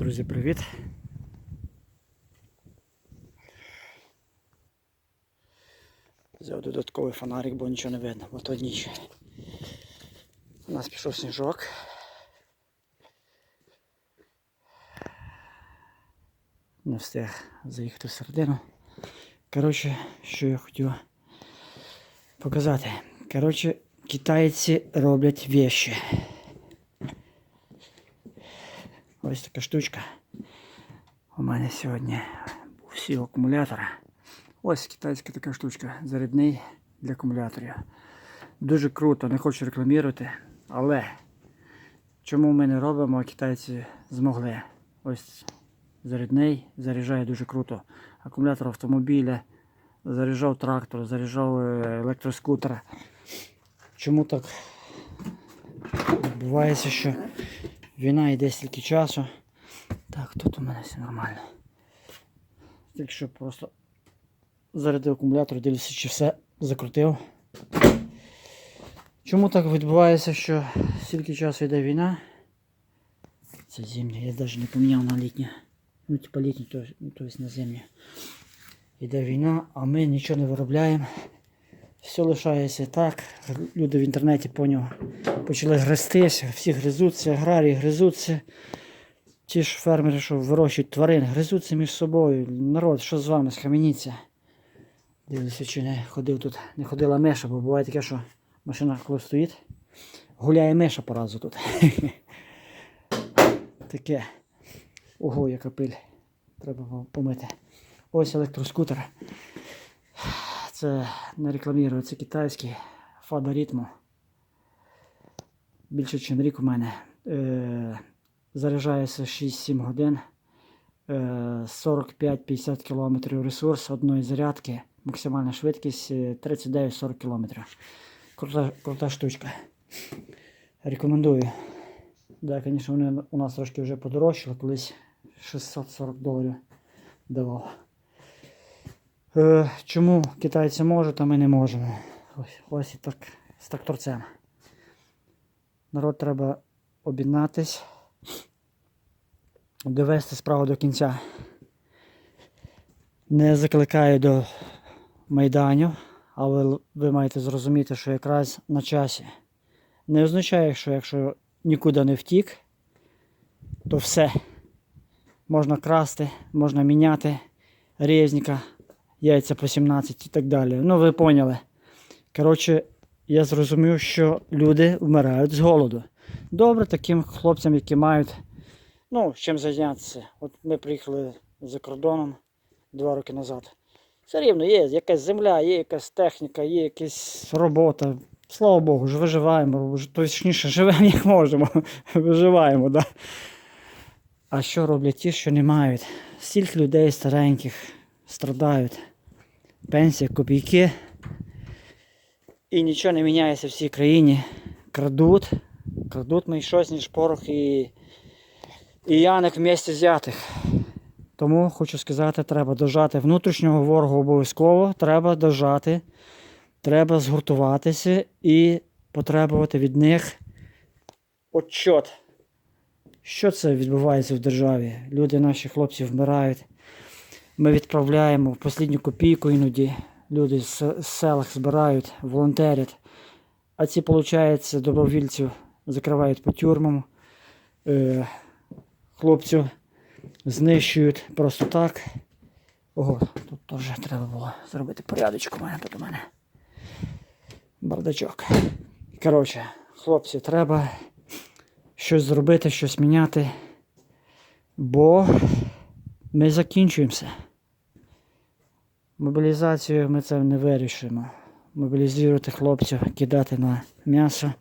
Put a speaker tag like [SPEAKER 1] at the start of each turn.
[SPEAKER 1] Друзі, привіт! Взяв додатковий фонарик, бо нічого не видно, бо то ніч. У нас пішов сніжок. Не встиг заїхати всередину. Коротше, що я хотів показати. Коротше, китайці роблять вещи. Ось така штучка. У мене сьогодні всі акумулятори. Ось китайська така штучка. Зарядний для акумуляторів. Дуже круто, не хочу рекламувати, але чому ми не робимо, а китайці змогли. Ось зарядний, заряджає дуже круто. Акумулятор автомобіля, заряджав трактор, заряджав е, електроскутер. Чому так відбувається, що війна йде стільки часу. Так, тут у мене все нормально. Тільки що просто зарядив акумулятор, дивлюся, чи все закрутив. Чому так відбувається, що стільки часу йде війна? Це зимня, я навіть не поміняв на літнє. Ну, типа літнє, то, то есть на зимнє. Йде війна, а ми нічого не виробляємо. Все лишається так. Люди в інтернеті поняв, почали гризтися, всі гризуться, аграрії гризуться. Ті ж фермери, що вирощують тварин, гризуться між собою. Народ, що з вами, схаменіться. Дивлюся, чи не ходив тут, не ходила миша, бо буває таке, що машина коли стоїть, гуляє миша по разу тут. Таке. Ого, яка пиль. Треба помити. Ось електроскутер. Це не рекламірую, це китайський Фада Ритмо. Більше, ніж рік у мене. Е, заряджається 6-7 годин. Е, 45-50 км ресурс одної зарядки. Максимальна швидкість е, 39-40 км. Крута, крута штучка. Рекомендую. Да, звісно, вони у нас трошки вже подорожчали, колись 640 доларів давав. Е, чому китайці можуть, а ми не можемо? Ось, ось і так з тракторцем. Народ треба об'єднатись, довести справу до кінця. Не закликаю до майданів, але ви маєте зрозуміти, що якраз на часі. Не означає, що якщо нікуди не втік, то все. Можна красти, можна міняти резника, яйця по 17 і так далі. Ну, ви поняли. Коротше, я зрозумів, що люди вмирають з голоду. Добре таким хлопцям, які мають ну, чим зайнятися. От ми приїхали за кордоном два роки назад. Все рівно є якась земля, є якась техніка, є якась робота. Слава Богу, ж виживаємо, точніше, живемо як можемо. Виживаємо, да. А що роблять ті, що не мають? Стільки людей стареньких страдають. Пенсія, копійки. І нічого не міняється в цій країні. Крадуть. Крадуть ми щось, ніж порох і, і Яник вместе взятих. Тому хочу сказати, треба дожати внутрішнього ворога обов'язково. Треба дожати. Треба згуртуватися і потребувати від них отчот. Що це відбувається в державі? Люди, наші хлопці вмирають. Ми відправляємо в останню копійку іноді. Люди з селах збирають, волонтерять. А ці, виходить, добровільців закривають по тюрмам. Е, хлопців знищують просто так. Ого, тут теж треба було зробити порядочку у мене тут у мене. Бардачок. Коротше, хлопці, треба щось зробити, щось міняти. Бо ми закінчуємося. Мобілізацію ми це не вирішимо. Мобілізувати хлопців, кидати на м'ясо.